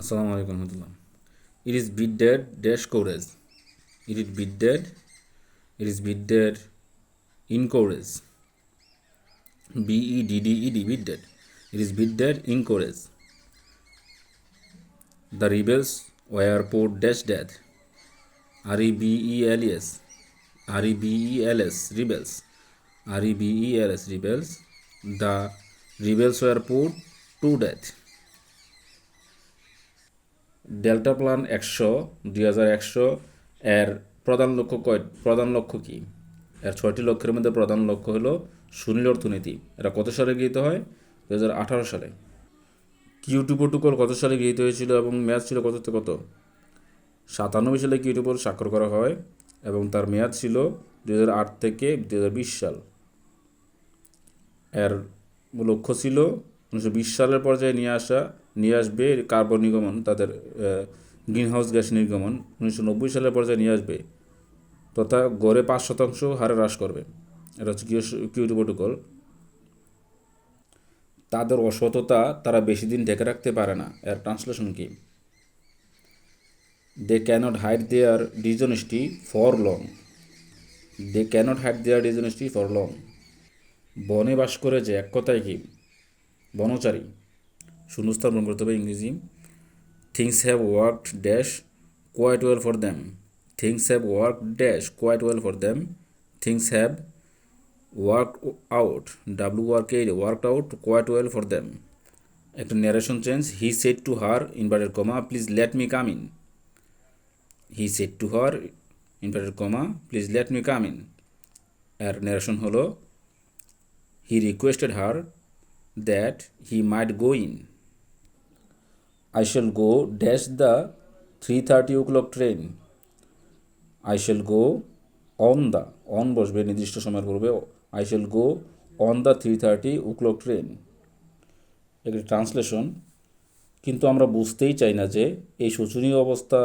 আসসালামু আলাইকুম রহমতুল্লাহ it is beat dead dash courage it it beat dead it is beat dead encourage B D D E D beat dead it is beat dead encourage the rebels were put dash death R E B L S R E B L S rebels R E B L S rebels the rebels were put to death delta plan একশো, দুই হাজার একশো, এর প্রধান লক্ষ্য কয় প্রধান লক্ষ্য কি? এর ছয়টি লক্ষ্যের মধ্যে প্রধান লক্ষ্য হলো সুনীল অর্থনীতি। এরা কত সালে গৃহীত হয়? দু হাজার আঠারো সালে। কিউটি প্রোটোকল কত সালে গৃহীত হয়েছিল এবং মেয়াদ ছিল কত কত? সাতানব্বই সালে কিউটি প্রোটোকল স্বাক্ষর করা হয় এবং তার মেয়াদ ছিল দু হাজার আট থেকে দু হাজার বিশ সাল। এর লক্ষ্য ছিল উনিশশো বিশ সালের পর্যায়ে নিয়ে আসা নিয়ে আসবে কার্বন নির্গমন, তাদের গ্রিন হাউস গ্যাস নির্গমন উনিশশো নব্বই সালের পর্যায়ে নিয়ে আসবে। তথা গড়ে পাঁচ শতাংশ হারে হ্রাস করবে। এটা হচ্ছে কিউটি প্রোটোকল তাদের অসততা তারা বেশি দিন ঢেকে রাখতে পারে না। এর ট্রান্সলেশন কি? They can't hide their dishonesty for long they can't hide their dishonesty for long বনে বাস করে যে এক কথায় কি? বনচারী। শূন্যস্থান পূরণ করতে হবে ইংরেজি। Things have worked dash quite well for them things have work dash quite well for them things have work out W work এই work out quite well for them একটা narration change he said to her inverted comma please let me come in he said to her inverted comma please let me come in এর narration হলো he requested her that he might go in. I shall go dash the 3:30 o'clock train. I shall go on the, on বসবে, নির্দিষ্ট সময়ের পূর্বে I go on the three thirty o'clock train একটি translation কিন্তু আমরা বুঝতেই চাই না যে এই শোচনীয় অবস্থা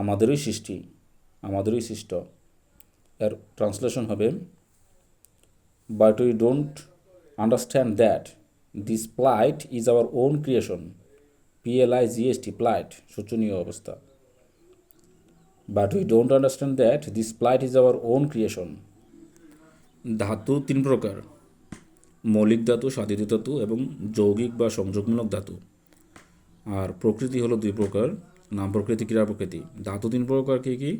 আমাদেরই সৃষ্টি, আমাদেরই সৃষ্ট। এর ট্রান্সলেশন হবে but we don't understand that this plight is our own creation PLI GST plight শোচনীয় অবস্থা। But we don't understand that this plight is our own creation ধাতু তিন প্রকার। মৌলিক ধাতু সাধিত ধাতু এবং যৌগিক বা সংযোগমূলক ধাতু। আর প্রকৃতি হলো দুই প্রকার, নাম প্রকৃতি ক্রীড়া প্রকৃতি। ধাতু তিন প্রকার কী কী?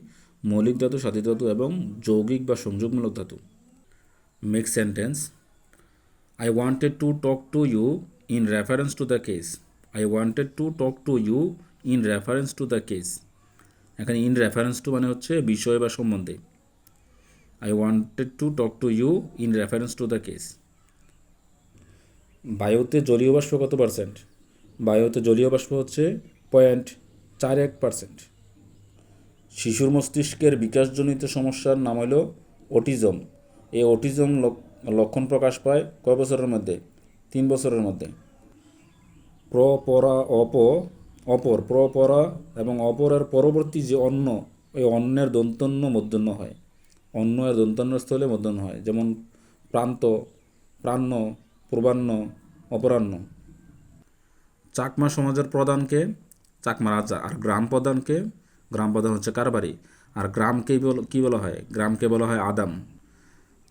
মৌলিক ধাতু সাধিত ধাতু এবং যৌগিক বা সংযোগমূলক ধাতু। Make sentence I wanted to talk to you in reference to the case. I wanted to talk to you in reference to the case এখানে ইন রেফারেন্স টু মানে হচ্ছে বিষয় বা সম্বন্ধে। I wanted to talk to you in reference to the case বায়ুতে জলীয় বাষ্প কত পার্সেন্ট বায়ুতে জলীয় বাষ্প হচ্ছে পয়েন্ট চার এক পার্সেন্ট শিশুর মস্তিষ্কের বিকাশজনিত সমস্যার নাম হলো অটিজম। এই অটিজম লক্ষণ প্রকাশ পায় কয় বছরের মধ্যে? তিন বছরের মধ্যে। প্রপরা অপ, অপর প্রপরা এবং অপরের পরবর্তী যে অন্ন ওই অন্যের দন্তন্য মধ্যন্য হয়। অন্য এর দন্তন্য স্থলে মধ্যন্য হয়। যেমন প্রান্ত প্রাণ্য পূর্বাহ্ন অপরাহ্ন। চাকমা সমাজের প্রধানকে, চাকমা রাজা আর গ্রাম প্রধানকে, গ্রাম প্রধান হচ্ছে কারবারি। আর গ্রামকে কী বলা হয়? গ্রামকে বলা হয় আদাম।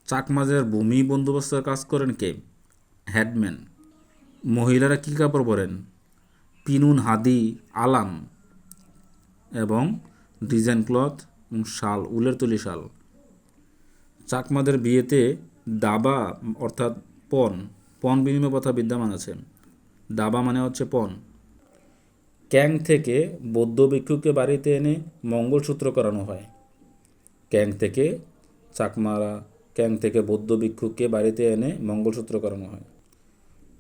চাকমাজের ভূমি বন্দোবস্তের কাজ করেন কে? হেডম্যান। মহিলারা কী কাপড় পরেন? পিনুন, হাদি, আলাম এবং ডিজাইন ক্লথ এবং শাল, উলের তলি শাল। চাকমাদের বিয়েতে দাবা, অর্থাৎ পণ পণ বিনিময় কথা বিদ্যমান আছে। দাবা মানে হচ্ছে পণ। ক্যাং থেকে বৌদ্ধ ভিক্ষুকে বাড়িতে এনে মঙ্গলসূত্র করানো হয়। ক্যাং থেকে চাকমারা, ক্যাং থেকে বৌদ্ধ ভিক্ষুকে বাড়িতে এনে মঙ্গলসূত্র করানো হয়।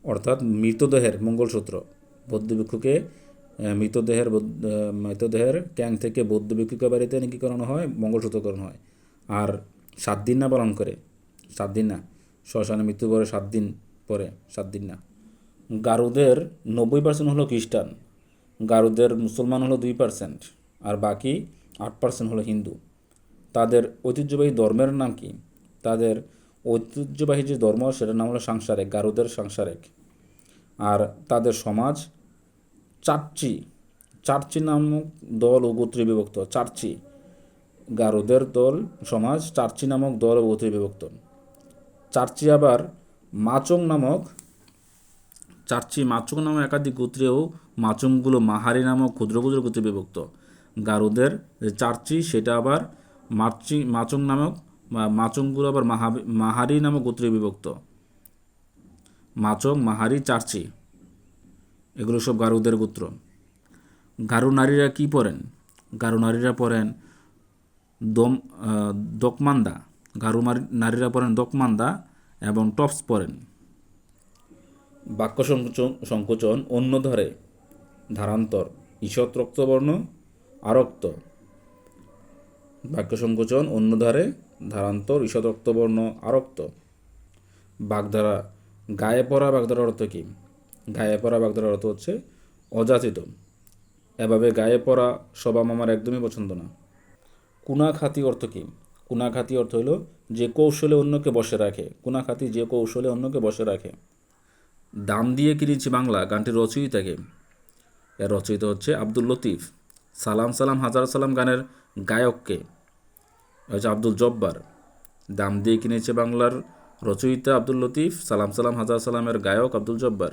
অর্থাৎ মৃতদেহের মঙ্গলসূত্র। বৌদ্ধ ভিক্ষুকে মৃতদেহের মৃতদেহের ক্যাং থেকে বৌদ্ধ ভিক্ষুকে বাড়িতে এনে কী করানো হয়? মঙ্গলসূত্র করানো হয়। আর সাত দিন না পালন করে? সাত দিন না। শ্মশানে মৃত্যু পরে সাত দিন পরে, সাত দিন না। গারুদের নব্বই পার্সেন্ট হলো খ্রিস্টান। গারুদের মুসলমান হলো দুই পার্সেন্ট আর বাকি আট পার্সেন্ট হলো হিন্দু। তাদের ঐতিহ্যবাহী ধর্মের নাম কি? তাদের ঐতিহ্যবাহী যে ধর্ম, সেটার নাম হলো সাংসারিক, গারুদের সাংসারিক। আর তাদের সমাজ চাপচি চার্চি নামক দল ও গোত্রে বিভক্ত। চার্চি, গারোদের দল সমাজ, চার্চি নামক দল ও গোত্রে বিভক্ত। চার্চি আবার মাচং নামক, চার্চি মাচং নামক একাধিক গোত্রেও মাচংগুলো মাহারি নামক ক্ষুদ্র ক্ষুদ্র গোত্রে বিভক্ত। গারোদের যে চার্চি, সেটা আবার মার্চি, মাচং নামক মাচংগুলো আবার মাহাবি মাহারি নামক গোত্রে বিভক্ত। মাচং মাহারি, চার্চি, এগুলো সব গারুদের গোত্র। গারু নারীরা কি পরেন? গারু নারীরা পরেন দম দকমান্দা। গারু নারীরা পরেন দকমান্দা এবং টপস পরেন। বাক্য সংকোচন সংকোচন অন্য ধরে। ধারান্তর, ঈষৎ রক্তবর্ণ, আরক্ত। বাক্য সংকোচন অন্য ধারে। ধারান্তর ঈষৎ রক্তবর্ণ আরক্ত। বাগধারা গায়ে পড়া বাগধারার অর্থ কী? গায়ে পড়া বাগধারার অর্থ হচ্ছে অযাচিত। এভাবে গায়ে পড়া সবাম আমার একদমই পছন্দ না। কুনাখাতি অর্থ কী? কুনাখাতি অর্থ হলো যে কৌশলে অন্যকে বসে রাখে। কুনাখাতি যে কৌশলে অন্যকে বসে রাখে। দাম দিয়ে কিনেছি বাংলা, গানটির রচয়িতাকে এর রচয়িতা হচ্ছে আব্দুল লতিফ। সালাম সালাম, হাজার সালাম গানের গায়ককে হচ্ছে আব্দুল জব্বার। দাম দিয়ে কিনেছে বাংলার রচয়িতা আব্দুল লতিফ, সালাম সালাম, হাজার সালামের গায়ক Abdul Jabbar.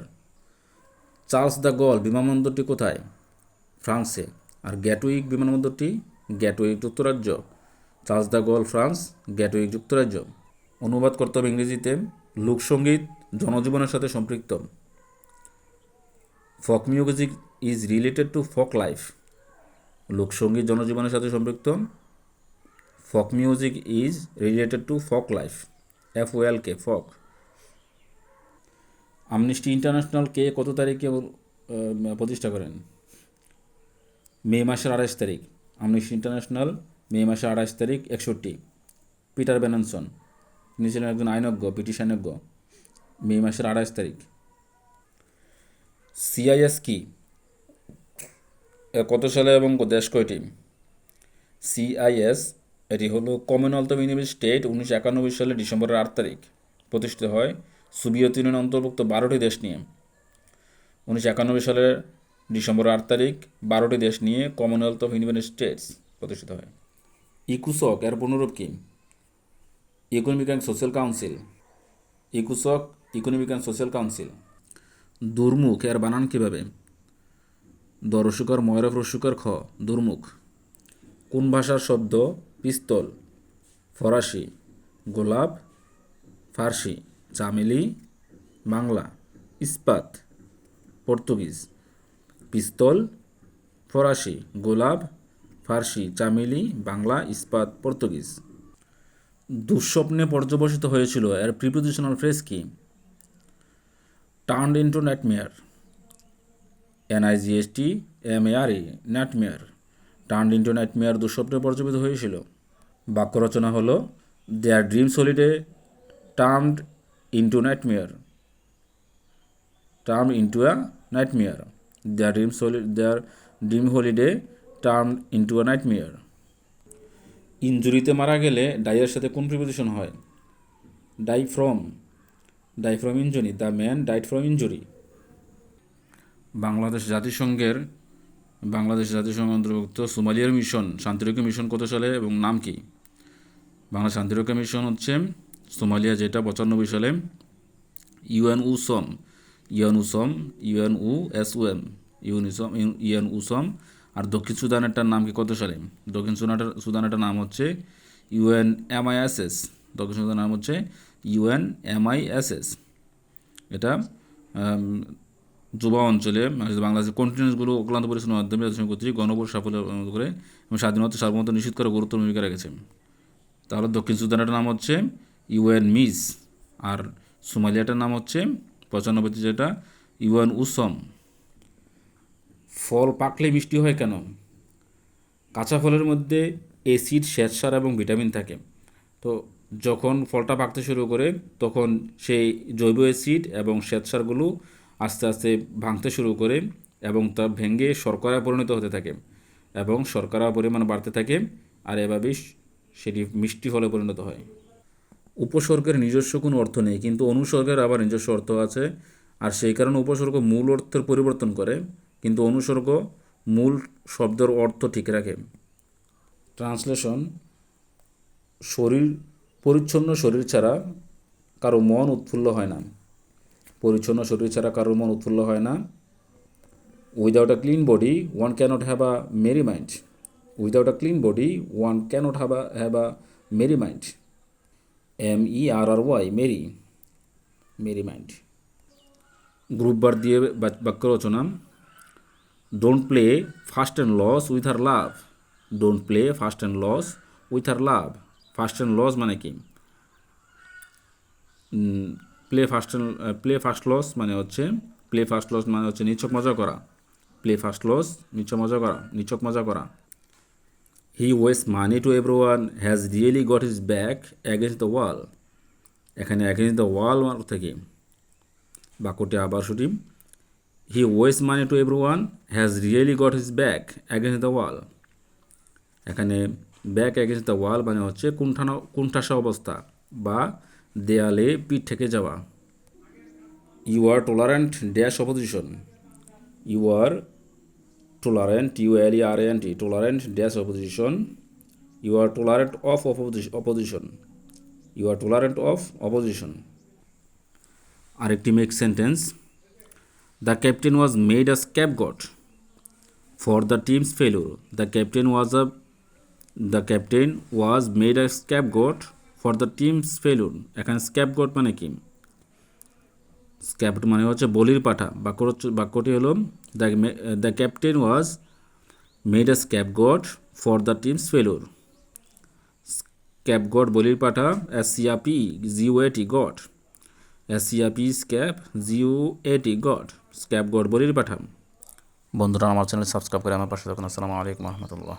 Charles de Gaulle বিমানবন্দরটি কোথায়? ফ্রান্সে। আর গ্যাটউইক বিমানবন্দরটি? গ্যাটউইক যুক্তরাজ্য। Charles de Gaulle, France. Gatwick যুক্তরাজ্য। অনুবাদ করতে হবে ইংরেজিতে লোকসঙ্গীত জনজীবনের সাথে সম্পৃক্ত। Folk music is related to folk life. লোকসঙ্গীত জনজীবনের সাথে সম্পৃক্ত। Folk music is related to folk life F O L K folk Amnesty International কে কত তারিখে প্রতিষ্ঠা করেন? মে মাসের আঠাশ তারিখ। আমনিস্টি ইন্টারন্যাশনাল মে মাসের আঠাশ তারিখ, একষট্টি। পিটার বেননসন তিনি ছিলেন একজন আইনজ্ঞ, ব্রিটিশ আইনজ্ঞ। মে মাসের আঠাশ তারিখ। সিআইএস কি? কত সালে এবং দেশ কয়টি? সিআইএস এটি হলো কমনওয়েলথ অফ ইউনিভার্সিটি স্টেট উনিশশো একানব্বই সালে ডিসেম্বরের আট তারিখ। প্রতিষ্ঠিত হয় সোভিয়েত ইউনিয়ন অন্তর্ভুক্ত বারোটি দেশ নিয়ে। উনিশশো একানব্বই সালের ডিসেম্বর আট তারিখ বারোটি দেশ নিয়ে কমনওয়েলথ অফ ইউনিভার্সিটি স্টেটস প্রতিষ্ঠিত হয়। ইকুসক এর পুনরূপ কি? ইকোনমিক অ্যান্ড সোশ্যাল কাউন্সিল ইকুসক ইকোনমিক অ্যান্ড সোশ্যাল কাউন্সিল দুর্মুখ এর বানান কীভাবে? দরসুকার ময়রফ রসুকার, খ, দুর্মুখ। কোন ভাষার শব্দ পিস্তল, ফরাসি, গোলাপ, ফার্সি চামেলি বাংলা, ইস্পাত, পর্তুগিজ। পিস্তল, ফরাসি, গোলাপ, ফার্সি চামেলি বাংলা, ইস্পাত, পর্তুগিজ। দুঃস্বপ্নে পর্যবসিত হয়েছিল এর প্রিপোজিশনাল ফ্রেজ কি? Turn into nightmare NIGST M A R E nightmare turn into nightmare দুঃস্বপ্নে পর্যবেসিত হয়েছিল। বাক্য রচনা হলো their dreams holiday turned into nightmare turn into a nightmare their dreams holy their dream holiday turn into a nightmare ইঞ্জুরিতে মারা গেলে ডাইয়ের সাথে কোন প্রিপোজিশন হয়? Die from die from injury the man died from injury Bangladesh জাতিসংঘের, বাংলাদেশ জাতিসংঘ অন্তর্ভুক্ত সোমালিয়ার mission, শান্তিরক্ষা mission কত সালে এবং নাম কি? বাংলা শান্তিরক্ষা মিশন হচ্ছে সোমালিয়া যেটা পঁচানব্বই সালে UNOSOM UNOSOM UN U S O M, UNOSOM আর দক্ষিণ সুদানেরটার নাম কি কত সালে? দক্ষিণ সুদানের সুদানেরটার নাম হচ্ছে ইউএন এমআইএসএস দক্ষিণ সুদানের নাম হচ্ছে ইউএন এমআইএসএস এটা যুবা অঞ্চলে মানে বাংলাদেশের কন্টিনেন্টসগুলো অক্লান্ত পরিশ্রমের মাধ্যমে কর্তৃক গণভোট সাফল্য করে এবং স্বাধীনতা, সার্বভৌমত্ব নিশ্চিত করে গুরুত্বপূর্ণ ভূমিকা রেখেছে। তাহলে দক্ষিণ সুদানের নাম হচ্ছে ইউএন মিস আর সোমালিয়াটার নাম হচ্ছে পঁচানব্বইতে যেটা ইউএন উসম। ফল পাকলে মিষ্টি হয় কেন? কাঁচা ফলের মধ্যে অ্যাসিড শ্বেতসার এবং ভিটামিন থাকে। তো যখন ফলটা পাকতে শুরু করে, তখন সেই জৈব অ্যাসিড এবং শ্বেতসারগুলো আস্তে আস্তে ভাঙতে শুরু করে এবং তা ভেঙে শর্করায় পরিণত হতে থাকে এবং শর্করা পরিমাণ বাড়তে থাকে। আর এভাবেই সেটি মিষ্টি ফলে পরিণত হয়। উপসর্গের নিজস্ব কোনো অর্থ নেই, কিন্তু অনুসর্গের আবার নিজস্ব অর্থ আছে। আর সেই কারণে উপসর্গ মূল অর্থের পরিবর্তন করে, কিন্তু অনুসর্গ মূল শব্দের অর্থ ঠিক রাখে। ট্রান্সলেশন, শরীর, পরিচ্ছন্ন শরীর ছাড়া কারও মন উৎফুল্ল হয় না। পরিচ্ছন্ন শরীর ছাড়া কারোর মন উৎফুল্ল হয় না। Without a clean body one can't have a merry mind without a clean body one can't have a have a merry mind M E R R Y merry merry mind group বার দিয়ে বাক্য রচনা don't play fast and loose with our love don't play fast and loose with our love fast and loose মানে কি? Play fast play fast loose মানে হচ্ছে play fast loose মানে হচ্ছে নিছক মজা করা। প্লে ফার্স্ট লস নিচক মজা করা নিছক মজা করা। He owes money to everyone has really got his back against the wall এখানে অ্যাগেন্স্ট দ্য ওয়াল থেকে বাক্যটি আবার শুটি he owes money to everyone has really got his back against the wall এখানে ব্যাক অ্যাগেন্স্ট দ্য ওয়াল মানে হচ্ছে কুণ্ঠানো, কুণ্ঠাসা অবস্থা বা দেয়ালে পিঠ থেকে যাওয়া। You are tolerant dash opposition you are E R N T tolerant dash opposition you are tolerant of opposition you are tolerant of opposition আরেকটি make sentence the captain was made a scapegoat for the team's failure the captain was a the captain was made a scapegoat for the team's failure এখানে scapegoat মানে কি? স্ক্যাপট মানে হচ্ছে বলির পাঠা। বাক্য বাক্যটি হলো the captain was made a scapegoat for the team's failure scapegoat বলির পাঠা goat S C A P scape G O A T goat scapegoat বলির পাঠা। বন্ধুরা, আমার চ্যানেল সাবস্ক্রাইব করে আমার পাশে থাকুন। আসসালামু আলাইকুম রহমতুল্লাহ।